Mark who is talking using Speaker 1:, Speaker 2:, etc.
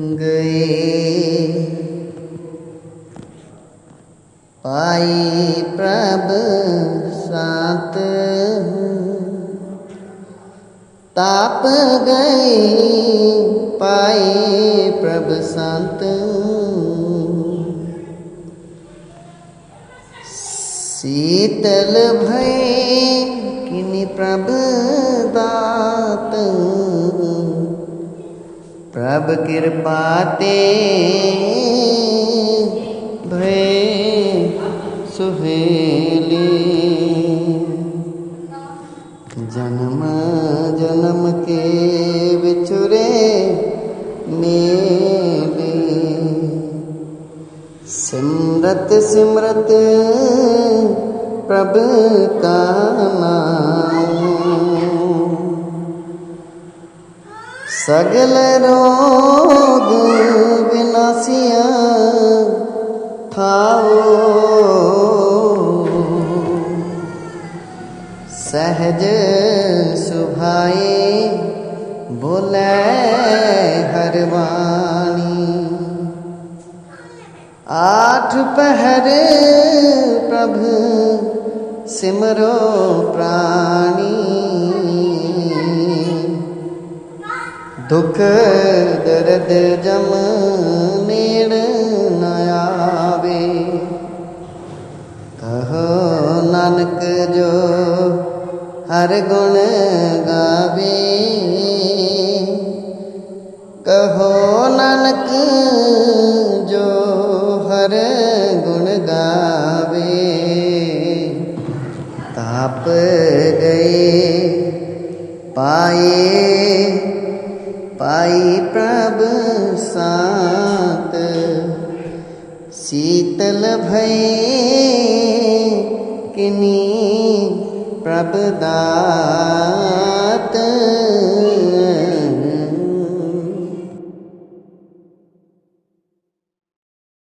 Speaker 1: गए पाई प्रभ सात। ताप गए पाए प्रभ संत। शीतल भय प्रभ कृपा ते भय सुहेली। जन्म जन्म के बिछुरे मेले। सिमरत सिमरत प्रभ का नाम। सगल रोग विनाशिया थाओ सहज सुभाए बोले हरवाणी आठ पहर प्रभु सिमरो प्राणी। दुख दर्द जम नेड़ न कहो नानक जो हर गुण गावे। कहो नानक जो हर गुण गावे। ताप गए, पाए पाई प्रभ सात। शीतल भय किनी प्रभदात